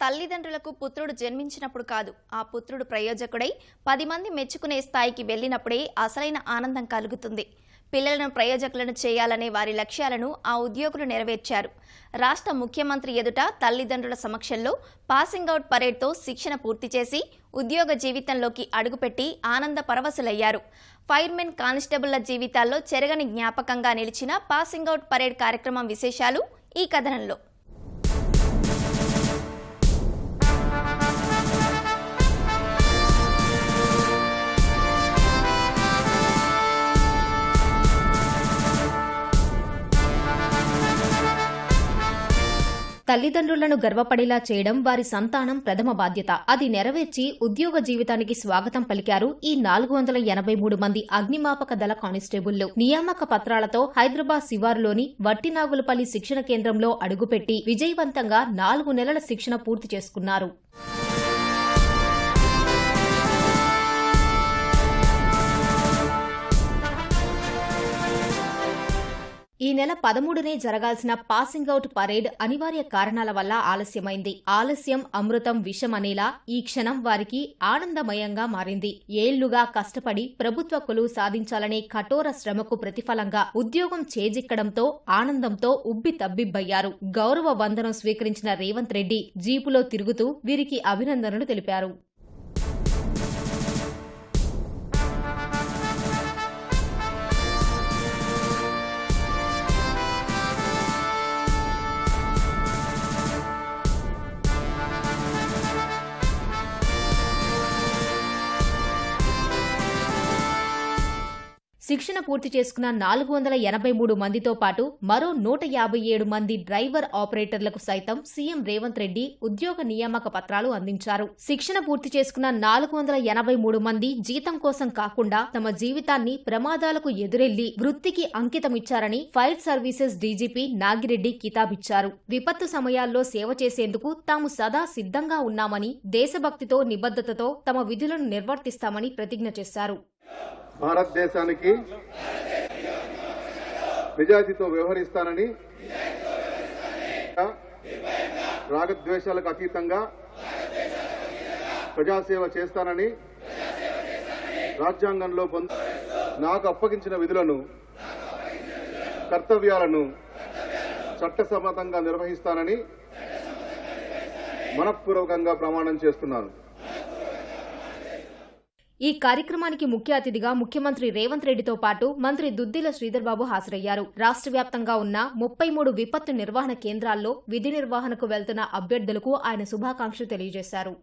తల్లిదండ్రులకు పుత్రుడు జన్మించినప్పుడు కాదు. ఆ పుత్రుడు ప్రయోజకుడై పది మంది మెచ్చుకునే స్థాయికి వెళ్ళినప్పుడే అసలైన ఆనందం కలుగుతుంది. పిల్లలను ప్రయోజకులను చేయాలనే వారి లక్ష్యాలను ఆ ఉద్యోగులు నెరవేర్చారు. రాష్ట్ర ముఖ్యమంత్రి ఎదుట తల్లిదండ్రుల సమక్షంలో పాసింగ్ అవుట్ పరేడ్తో శిక్షణ పూర్తి చేసి ఉద్యోగ జీవితంలోకి అడుగుపెట్టి ఆనంద పరవశులయ్యారు. ఫైర్మెన్ కానిస్టేబుళ్ళ జీవితాల్లో చెరగని జ్ఞాపకంగా నిలిచిన పాసింగ్ అవుట్ పరేడ్ కార్యక్రమం విశేషాలు ఈ కథనంలో. తల్లిదండ్రులను గర్వపడేలా చేయడం వారి సంతానం ప్రథమ బాధ్యత. అది నెరవేర్చి ఉద్యోగ జీవితానికి స్వాగతం పలికారు ఈ నాలుగు వందల ఎనభై మూడు మంది అగ్నిమాపక దళ కానిస్టేబుల్లు. నియామక పత్రాలతో హైదరాబాద్ శివారులోని వట్టినాగులపల్లి శిక్షణ కేంద్రంలో అడుగుపెట్టి విజయవంతంగా నాలుగు నెలల శిక్షణ పూర్తి చేసుకున్నారు. ఈ నెల పదమూడునే జరగాల్సిన పాసింగ్ అవుట్ పరేడ్ అనివార్య కారణాల వల్ల ఆలస్యమైంది. ఆలస్యం అమృతం విషమనేలా ఈ క్షణం వారికి ఆనందమయంగా మారింది. ఏళ్ళుగా కష్టపడి ప్రభుత్వ కొలువు సాధించాలనే కఠోర శ్రమకు ప్రతిఫలంగా ఉద్యోగం చేజిక్కడంతో ఆనందంతో ఉబ్బి తబ్బిబ్బయ్యారు. గౌరవ వందనం స్వీకరించిన రేవంత్ రెడ్డి జీపులో తిరుగుతూ వీరికి అభినందనలు తెలిపారు. శిక్షణ పూర్తి చేసుకున్న నాలుగు వందల ఎనభై మూడు మందితో పాటు మరో నూట యాభై ఏడు మంది డ్రైవర్ ఆపరేటర్లకు సైతం సీఎం రేవంత్ రెడ్డి ఉద్యోగ నియామక పత్రాలు అందించారు. శిక్షణ పూర్తి చేసుకున్న నాలుగు వందల ఎనభై మూడు మంది జీతం కోసం కాకుండా తమ జీవితాన్ని ప్రమాదాలకు ఎదురెళ్ళి వృత్తికి అంకితమిచ్చారని ఫైర్ సర్వీసెస్ డీజీపీ నాగిరెడ్డి కితాబిచ్చారు. విపత్తు సమయాల్లో సేవ చేసేందుకు తాము సదా సిద్ధంగా ఉన్నామని దేశభక్తితో నిబద్ధతతో తమ విధులను నిర్వర్తిస్తామని ప్రతిజ్ఞ చేశారు. భారతదేశానికి నిజాయితీతో వ్యవహరిస్తానని రాగద్వేషాలకు అతీతంగా ప్రజాసేవ చేస్తానని రాజ్యాంగంలో పొంద నాకు అప్పగించిన విధులను కర్తవ్యాలను చట్టసమ్మతంగా నిర్వహిస్తానని మనఃపూర్వకంగా ప్రమాణం చేస్తున్నాను. ఈ కార్యక్రమానికి ముఖ్య అతిథిగా ముఖ్యమంత్రి రేవంత్ రెడ్డితో పాటు మంత్రి దుద్దిల శ్రీధర్బాబు హాజరయ్యారు. రాష్ట్ర వ్యాప్తంగా ఉన్న ముప్పై మూడు విపత్తు నిర్వహణ కేంద్రాల్లో విధి నిర్వహణకు వెళ్తున్న అభ్యర్థులకు ఆయన శుభాకాంక్షలు తెలియజేశారు.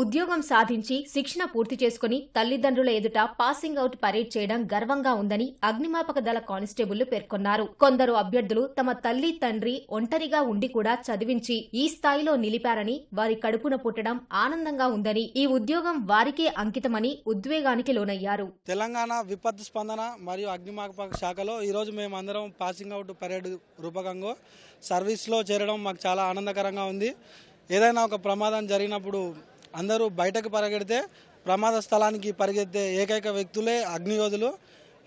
ఉద్యోగం సాధించి శిక్షణ పూర్తి చేసుకుని తల్లిదండ్రుల ఎదుట పాసింగ్ అవుట్ పరేడ్ చేయడం గర్వంగా ఉందని అగ్నిమాపక దళ కానిస్టేబుళ్ళు పేర్కొన్నారు. కొందరు అభ్యర్థులు తమ తల్లి తండ్రి ఒంటరిగా ఉండి కూడా చదివించి ఈ స్థాయిలో నిలిపారని వారి కడుపున పుట్టడం ఆనందంగా ఉందని ఈ ఉద్యోగం వారికే అంకితమని ఉద్వేగానికి లోనయ్యారు. తెలంగాణ విపత్తు స్పందన మరియు అగ్నిమాపక శాఖలో ఈరోజు మేము అందరం పాసింగ్ అవుట్ పరేడ్ రూపకంగా సర్వీస్లో చేరడం మాకు చాలా ఆనందకరంగా ఉంది. ఏదైనా ఒక ప్రమాదం జరిగినప్పుడు అందరూ బయటకు పరిగెడితే ప్రమాద స్థలానికి పరిగెత్తే ఏకైక వ్యక్తులే అగ్నియోధులు.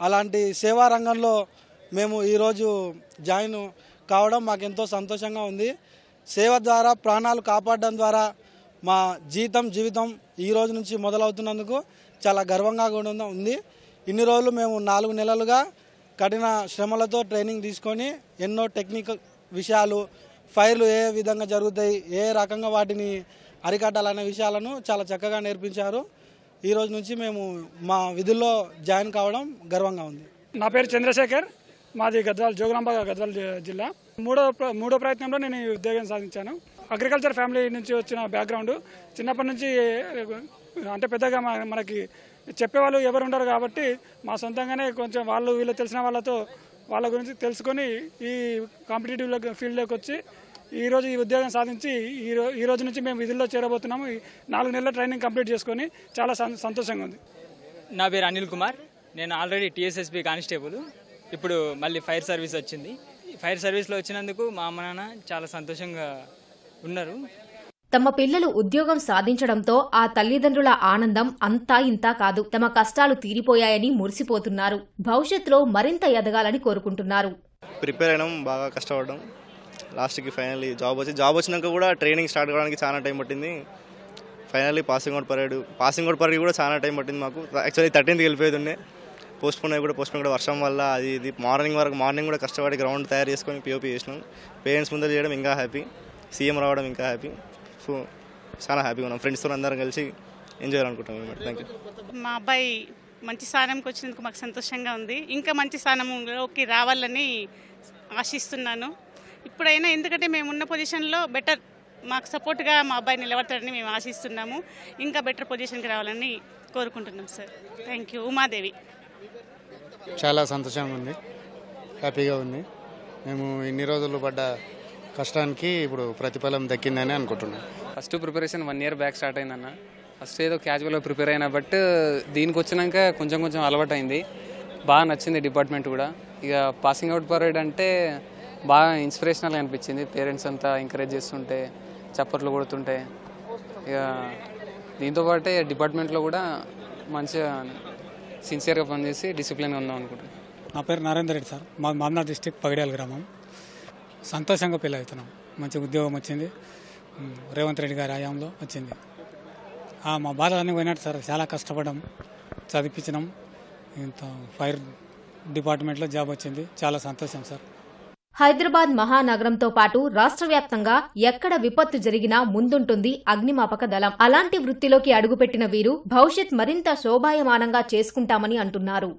అలాంటి సేవా రంగంలో మేము ఈరోజు జాయిన్ కావడం మాకెంతో సంతోషంగా ఉంది. సేవ ద్వారా ప్రాణాలు కాపాడడం ద్వారా మా జీతం జీవితం ఈ రోజు నుంచి మొదలవుతున్నందుకు చాలా గర్వంగా కూడా ఉంది- ఉంది. ఇన్ని రోజులు మేము నాలుగు నెలలుగా కఠిన శ్రమలతో ట్రైనింగ్ తీసుకొని ఎన్నో టెక్నికల్ విషయాలు ఫైర్లు ఏ విధంగా జరుగుతాయి ఏ రకంగా వాటిని అరికట్టాలనే విషయాలను చాలా చక్కగా నేర్పించారు. ఈ రోజు నుంచి మేము మా విధుల్లో జాయిన్ కావడం గర్వంగా ఉంది. నా పేరు చంద్రశేఖర్. మాది గద్వాల్ జోగులాంబ గద్వాల్ జి- జిల్లా. మూడో మూడో ప్రయత్నంలో నేను ఉద్యోగం సాధించాను. అగ్రికల్చర్ ఫ్యామిలీ నుంచి వచ్చిన బ్యాక్గ్రౌండ్ చిన్నప్పటి నుంచి అంటే పెద్దగా మన- మనకి చెప్పేవాళ్ళు ఎవరు ఉండరు కాబట్టి మా సొంతంగానే కొంచెం వాళ్ళు వీళ్ళు తెలిసిన వాళ్ళతో వాళ్ళ గురించి తెలుసుకొని ఈ కాంపిటేటివ్ ఫీల్డ్లోకి వచ్చి ఈ రోజు ఈ ఉద్యోగం సాధించి ఈ రో- ఈ రోజు నుంచి మేము విధుల్లో చేరబోతున్నాము. ఈ నాలుగు నెలల ట్రైనింగ్ కంప్లీట్ చేసుకొని చాలా సంతోషంగా ఉంది. నా పేరు అనిల్ కుమార్. నేను ఆల్రెడీ టీఎస్ఎస్పి కానిస్టేబుల్. ఇప్పుడు మళ్ళీ ఫైర్ సర్వీస్ వచ్చింది. ఫైర్ సర్వీస్లో వచ్చినందుకు మా అమ్మ నాన్న చాలా సంతోషంగా ఉన్నారు. తమ పిల్లలు ఉద్యోగం సాధించడంతో ఆ తల్లిదండ్రుల ఆనందం అంతా ఇంతా కాదు. తమ కష్టాలు తీరిపోయాయని మురిసిపోతున్నారు. భవిష్యత్తులో మరింత ఎదగాలని కోరుకుంటున్నారు. ప్రిపేర్ అయినాం బాగా కష్టపడ్డాం. లాస్ట్కి ఫైనల్లీ జాబ్ వచ్చి జాబ్ వచ్చినాక కూడా ట్రైనింగ్ స్టార్ట్ కావడానికి చాలా టైం పట్టింది. Finally passing out parade passing out parade కూడా చాలా టైం పట్టింది మాకు. యాక్చువల్లీ థర్టీన్త్కి వెళ్ళిపోయేది ఉండే పోస్ట్ పోన్ అయ్యి కూడా పోస్ట్ కూడా వర్షం వల్ల అది ఇది మార్నింగ్ వరకు మార్నింగ్ కూడా కష్టపడి గ్రౌండ్ తయారు చేసుకొని పిఓపి చేసినాం. పేరెంట్స్ ముందర చేయడం ఇంకా హ్యాపీ సీఎం రావడం ఇంకా హ్యాపీ సో చాలా హ్యాపీగా ఉన్నాం. ఫ్రెండ్స్తో అందరం కలిసి ఎంజాయ్ చేయాలనుకుంటున్నాం థ్యాంక్ యూ మా అబ్బాయి మంచి స్థానంకి వచ్చినందుకు మాకు సంతోషంగా ఉంది. ఇంకా మంచి స్థానంలోకి రావాలని ఆశిస్తున్నాను. ఇప్పుడైనా ఎందుకంటే మేము ఉన్న పొజిషన్లో బెటర్ మాకు సపోర్ట్గా మా అబ్బాయి నిలబడతాడని మేము ఆశిస్తున్నాము. ఇంకా బెటర్ పొజిషన్కి రావాలని కోరుకుంటున్నాం సార్. Thank you Umadevi. చాలా సంతోషంగా ఉంది. హ్యాపీగా ఉంది. మేము ఇన్ని రోజులు పడ్డ కష్టానికి ఇప్పుడు ప్రతిఫలం దక్కిందని అనుకుంటున్నాం. First preparation one year back start అయిందన్న. ఫస్ట్ ఏదో క్యాజువల్గా ప్రిపేర్ అయినా బట్ దీనికి వచ్చినాక కొంచెం కొంచెం అలవాటు అయింది బాగా నచ్చింది డిపార్ట్మెంట్ కూడా. ఇక పాసింగ్ అవుట్ పరేడ్ అంటే బాగా ఇన్స్పిరేషనల్గా అనిపించింది. పేరెంట్స్ అంతా ఎంకరేజ్ చేస్తుంటే చప్పట్లు కొడుతుంటే ఇక దీంతో పాటే డిపార్ట్మెంట్లో కూడా మంచిగా సిన్సియర్గా పనిచేసి డిసిప్లిన్గా ఉందాం అనుకుంటున్నాను నా పేరు నరేందర్ రెడ్డి సార్. మా మామనాథ్ డిస్టిక్ పగిడ్యాల గ్రామం. సంతోషంగా పెళ్ళి అవుతున్నాం. మంచి ఉద్యోగం వచ్చింది. రేవంత్ రెడ్డి గారి హయాంలో వచ్చింది. మా బాధలన్నీ పోయినట్టు సార్. చాలా కష్టపడ్డాం. చదివించినాం. ఇంత ఫైర్ డిపార్ట్మెంట్లో జాబ్ వచ్చింది. చాలా సంతోషం సార్. హైదరాబాద్ మహానగరంతో పాటు రాష్ట్ర వ్యాప్తంగా ఎక్కడ విపత్తు జరిగినా ముందుంటుంది అగ్నిమాపక దళం. అలాంటి వృత్తిలోకి అడుగుపెట్టిన వీరు భవిష్యత్ మరింత శోభాయమానంగా చేసుకుంటామని అంటున్నారు.